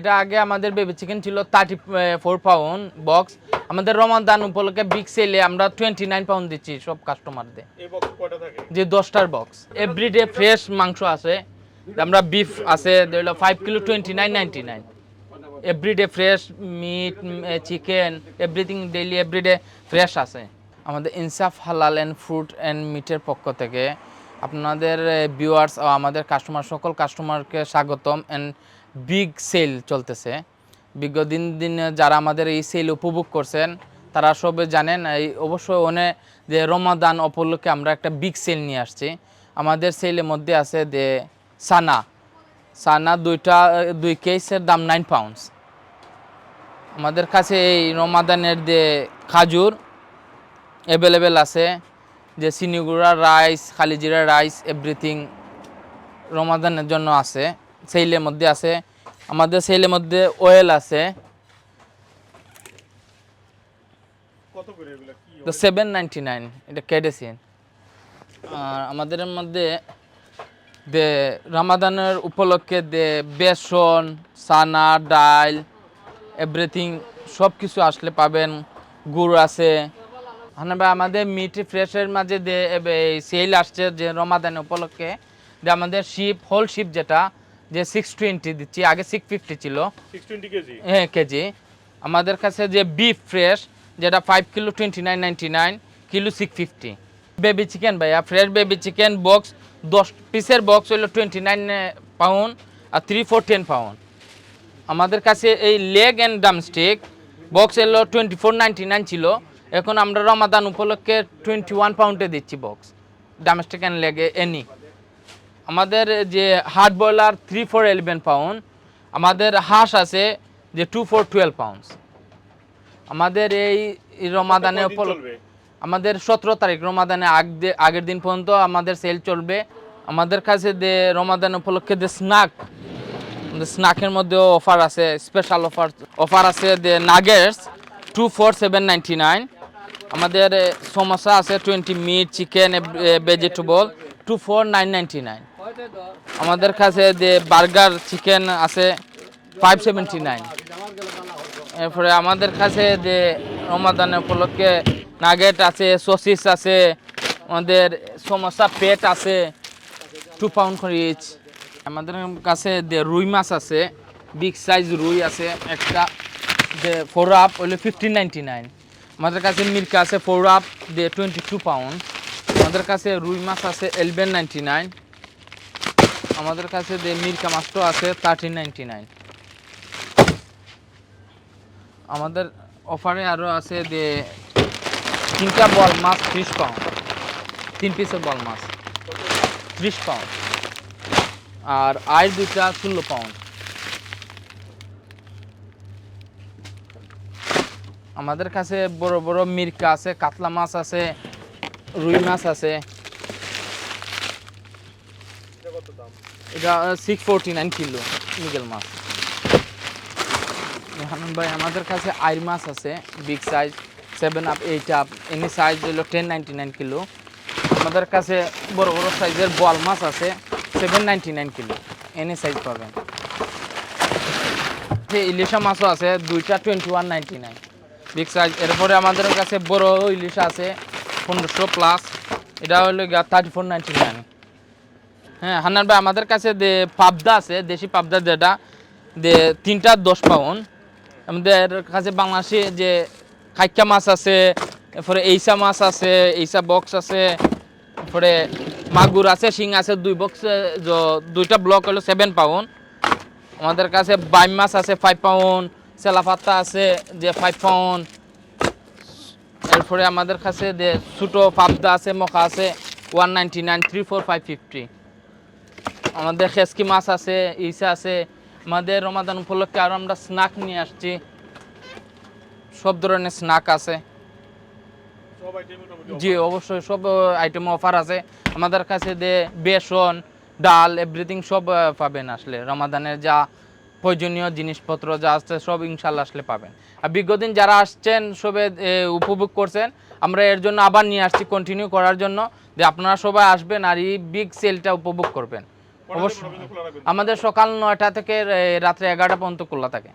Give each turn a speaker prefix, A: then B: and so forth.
A: এটা আগে আমাদের বেবি চিকেন ছিল থার্টি ফোর পাউন্ড বক্স আমাদের রমাদান উপলক্ষে বিগ সেলে আমরা টোয়েন্টি নাইন পাউন্ড দিচ্ছি সব কাস্টমারদের যে দশটার বক্স এভরিডে ফ্রেশ মাংস আছে। আমরা বিফ আছে ধরলো five kilo twenty nine ninety nine everyday fresh meat chicken everything daily everyday fresh আছে। আমাদের ইনসাফ হালাল অ্যান্ড ফ্রুট অ্যান্ড মিটের পক্ষ থেকে আপনাদের ভিউয়ার্স ও আমাদের কাস্টমার সকল কাস্টমারকে স্বাগতম। অ্যান্ড বিগ সেল চলতেছে। বিগত দিন দিন যারা আমাদের এই সেল উপভোগ করছেন, তারা সবে জানেন, এই অবশ্যই ওনে যে রমাদান উপলক্ষে আমরা একটা বিগ সেল নিয়ে আসছি। আমাদের সেলের মধ্যে আছে যে সানা। সানা দুইটা, দুই কেসের দাম নাইন পাউন্ডস। আমাদের কাছে এই রমাদানের যে খাজুর অ্যাভেলেবেল আছে, যে Chinigura rice Kalijira rice everything রমাদানের জন্য আছে। সেলের মধ্যে আছে আমাদের সেলের মধ্যে অয়েল আছে। সেভেন নাইনটি নাইন এটা কেডেসিন আর আমাদের মধ্যে দে রামাদানের উপলক্ষে দে বেসন সানা ডাল এভরিথিং সব কিছু আসলে পাবেন। গুড় আছে। হ্যাঁ ভাই আমাদের মিট ফ্রেশের মাঝে যে সেল আসছে যে রমাদান উপলক্ষে। যে আমাদের শিপ হোল শিপ যেটা যে সিক্স টোয়েন্টি দিচ্ছি আগে সিক্স ফিফটি ছিল। হ্যাঁ কেজি। আমাদের কাছে যে বিফ ফ্রেশ যেটা five kilo twenty nine ninety nine kilo six fifty baby chicken ভাইয়া ফ্রেশ বেবি চিকেন বক্স দশ পিসের বক্স হইল টোয়েন্টি নাইন পাউন্ড আর থ্রি ফোর টেন পাউন্ড আমাদের কাছে এই লেগ অ্যান্ড ডামস্টিক বক্স এলো টোয়েন্টি ফোর নাইনটি নাইন ছিল। এখন আমরা রমাদান উপলক্ষে টোয়েন্টি ওয়ান পাউন্ডে দিচ্ছি বক্স ডামস্টিক অ্যান্ড লেগে এনি আমাদের যে hard boiler three four eleven pound আমাদের হাঁস আছে যে টু ফোর টুয়েলভ পাউন্ডস আমাদের এই রমাদানে আমাদের সতেরো তারিখ রমাদানে আগ- আগের দিন পর্যন্ত আমাদের সেল চলবে। আমাদের কাছে যে রমাদান উপলক্ষে যে স্ন্যাক স্ন্যাকের মধ্যেও অফার আছে স্পেশাল অফার অফার আছে যে nuggets two four seven ninety nine আমাদের এ, সমোসা আছে twenty meat chicken vegetable two four nine ninety nine আমাদের কাছে যে বার্গার, চিকেন আছে ফাইভ সেভেন্টি নাইন এরপরে আমাদের কাছে যে রমাদান উপলক্ষে নাগেট আছে সসিস আছে, আমাদের সমোসা পেট আছে টু পাউন্ড করে ইচ আমাদের কাছে যে রুই মাছ আছে বিগ সাইজ রুই আছে, একটা যে ফোর আপ হইলে ফিফটিন নাইনটি নাইন আমাদের কাছে মিল্ক আছে ফোর আপ যে টোয়েন্টি টু পাউন্ড আমাদের কাছে রুই মাছ আছে এলভেন নাইনটি নাইন আমাদের কাছে যে মিল্কা মাছটাও আছে থার্টিন নাইনটি নাইন আমাদের অফারে আরও আছে যে তিনটা বল মাছ, ত্রিশ পাউন্ড তিন পিসের বল মাছ, ত্রিশ পাউন্ড আর আই দুইটা, ষোলো পাউন্ড আমাদের কাছে বড় বড় মির্কা আছে, কাতলা মাছ আছে, রুই মাছ আছে
B: এটা কত দাম
A: এটা সিক্স ফোরটি নাইন কিলো মিগেল মাছ। হানুন ভাই, আমাদের কাছে আইর মাছ আছে big size seven up eight up any size হলো টেন নাইনটি নাইন কিলো আমাদের কাছে বড় বড় সাইজের বল মাছ আছে seven ninety nine kilo any size পাবেন ইলিশা মাছও আছে, দুইটা twenty one ninety nine big size এরপরে আমাদের কাছে বড় ইলিশা আছে, পনেরোশো প্লাস এটা হলো থার্টি ফোর নাইনটি নাইন হ্যাঁ হান্নান ভাই, আমাদের কাছে পাবদা আছে, দেশি পাবদা যেটা, যে তিনটা দশ পাউন্ড। আমাদের কাছে বাংলাদেশি যে খাইকা মাছ আছে, এরপরে এইসা মাছ আছে, এইসা বক্স আছে, এরপরে মাগুর আছে, শিং আছে, দুই বক্স দুইটা ব্লক হলো সেভেন পাউন্ড। আমাদের কাছে বাইম মাছ আছে ফাইভ পাউন্ড সেলাপাতা আছে যে ফাইভ পাউন্ড। এরপরে আমাদের কাছে যে ছোটো পাবদা আছে, মখা আছে one ninety nine three four five fifty আমাদের খেসকি মাছ আছে, ইসা আছে। আমাদের রমাদান উপলক্ষে আরও আমরা স্ন্যাক নিয়ে আসছি। সব ধরনের স্ন্যাক আছে। জি, অবশ্যই সব আইটেম অফার আছে। আমাদের কাছে যে বেসন, ডাল এভরিথিং সব পাবেন আসলে। রমাদানের যা প্রয়োজনীয় জিনিসপত্র যা আছে সব ইনশাল্লাহ আসলে পাবেন। আর বিগত দিন যারা আসছেন, সবে উপভোগ করছেন, আমরা এর জন্য আবার নিয়ে আসছি কন্টিনিউ করার জন্য, যে আপনারা সবাই আসবেন আর এই বিগ সেলটা উপভোগ করবেন। অবশ্যই। আমাদের সকাল নয়টা থেকে রাত্রে এগারোটা পর্যন্ত খোলা থাকে